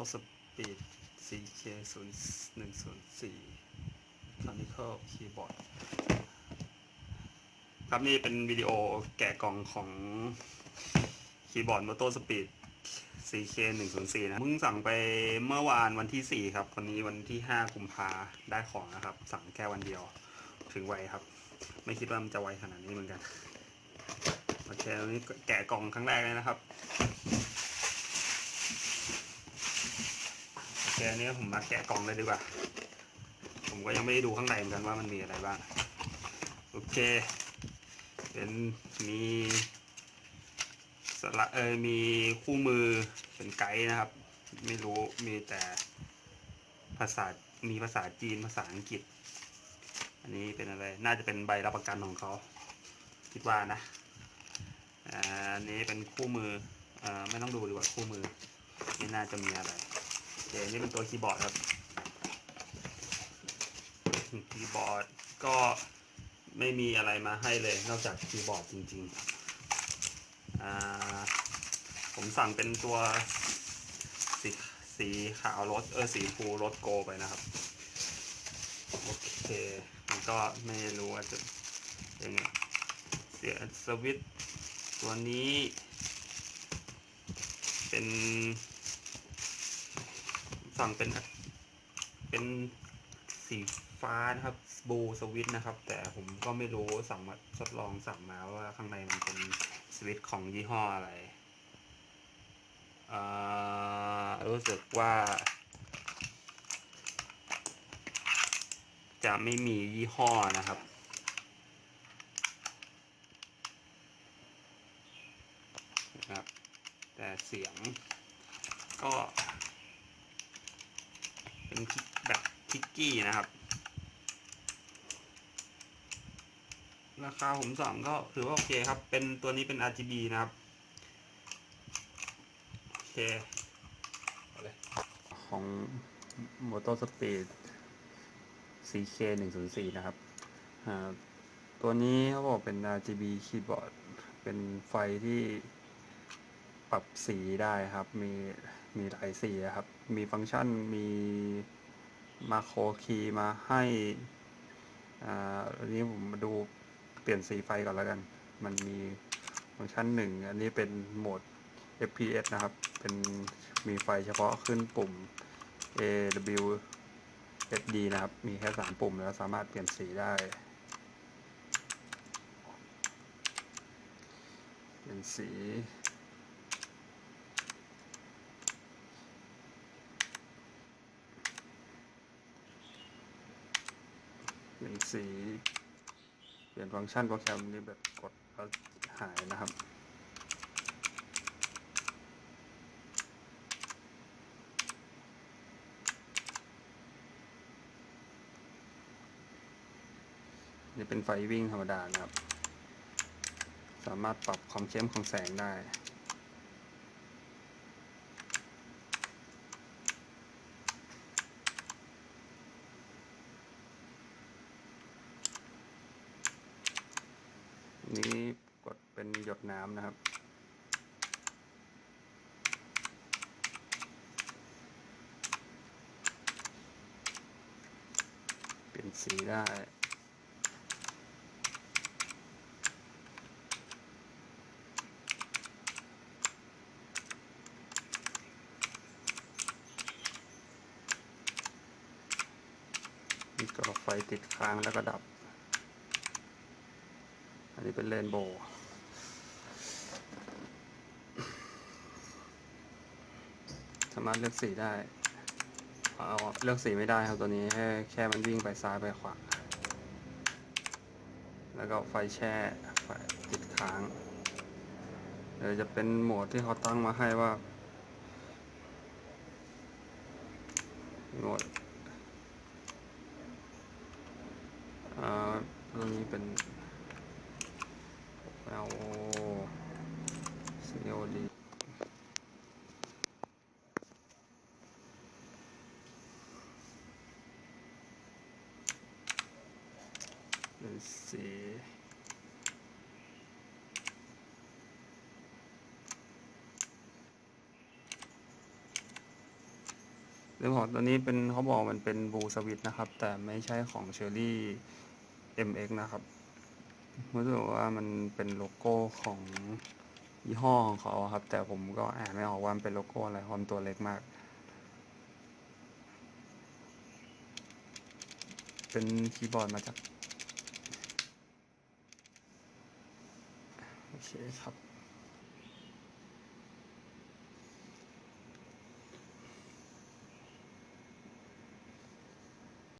Moto Speed CK 0 1 0 4 Mechanical Keyboard ครับนี่เป็นวิดีโอแกะกล่องของคีย์บอร์ด Moto Speed CK 1 0 4 นะมึงสั่งไปเมื่อวานวันที่ 4 ครับวันนี้วันที่ 5 กุมภาได้ของนะครับ สั่งแค่วันเดียวถึงไวครับ ไม่คิดว่ามันจะไวขนาดนี้เหมือนกัน โอเควันนี้แกะกล่องครั้งแรกเลยนะครับ โอเคอันนี้ผมมาแกะกล่องเลยดีกว่า ผมก็ยังไม่ได้ดูข้างในเหมือนกันว่ามันมีอะไรบ้าง โอเค เป็นมีสละเออมีคู่มือเป็นไกด์นะครับ ไม่รู้มีแต่ภาษา มีภาษาจีนภาษาอังกฤษ อันนี้เป็นอะไร น่าจะเป็นใบรับประกันของเขา คิดว่านะอันนี้เป็นคู่มืออ่าไม่ต้องดูดีกว่าคู่มือ นี่น่าจะมีอะไร เดี๋ยวนี่เป็นตัวคีย์บอร์ดครับ คีย์บอร์ดก็ไม่มีอะไรมาให้เลย นอกจากคีย์บอร์ดจริงๆอ่าผมสั่งเป็นตัวสีสีขาวรถเออสีฟูรถโกไปนะครับ โอเค มันก็ไม่รู้ว่าจะยังไงเสียสวิตตัวนี้ เป็น สั่งเป็นเป็นสีฟ้านะครับบูสวิตนะครับ แต่ผมก็ไม่รู้สั่งมาทดลองสั่งมาว่าข้างในมันเป็นสวิตของยี่ห้ออะไรอ่ารู้สึกว่า จะไม่มียี่ห้อนะครับนะครับ แต่เสียงก็ เป็นแบบคิกกี้นะครับ ราคาผมสั่งก็ถือว่าโอเคครับ เป็นตัวนี้เป็น RGB นะครับ โอเคของ Moto Speed CK 1 0 4นะครับ ตัวนี้เขาบอกเป็น RGB keyboard เป็นไฟที่ปรับสีได้ครับ มี มีหลายสีครับ มีฟังก์ชันมีมาโครคีย์มาให้อ่าอันนี้ผมมาดูเปลี่ยนสีไฟก่อนแล้วกัน มันมีฟังก์ชันหนึ่งอันนี้เป็นโหมด FPS นะครับ เป็นมีไฟเฉพาะขึ้นปุ่ม A W S D นะครับ มีแค่สามปุ่มแล้วสามารถเปลี่ยนสีได้ เป็นสี ปลี่ยนสี เปลี่ยนฟังก์ชันโปรแกรมนี้แบบกดแล้วหายนะครับนี่เป็นไฟวิ่งธรรมดานะครับ สามารถปรับความเข้มของแสงได้ นี้กดเป็นหยดน้ำนะครับ เปลี่ยนสีได้นี่ก็ไฟติดค้างแล้วก็ดับ อันนี้เป็นเรนโบว์สามารถเลือกสีได้เอาเลือกสีไม่ได้ครับตัวนี้แค่แค่มันวิ่งไปซ้ายไปขวา แล้วก็ไฟแช่ไฟติดค้างเดี๋ยวจะเป็นโหมดที่เขาตั้งมาให้ว่าโหมดอ่าตัวนี้เป็น L C O D เป็นสีเรื่องของตัวนี้เป็นเขาบอกมันเป็นบูสวิตนะครับ แต่ไม่ใช่ของเชอรี่ MX นะครับรู้สึกว่ามันเป็นโลโก้ของยี่ห้อของเขาครับ แต่ผมก็อ่านไม่ออกว่ามันเป็นโลโก้อะไรเพรามตัวเล็กมาก เป็นคีย์บอร์ดมาจาก โอเคครับ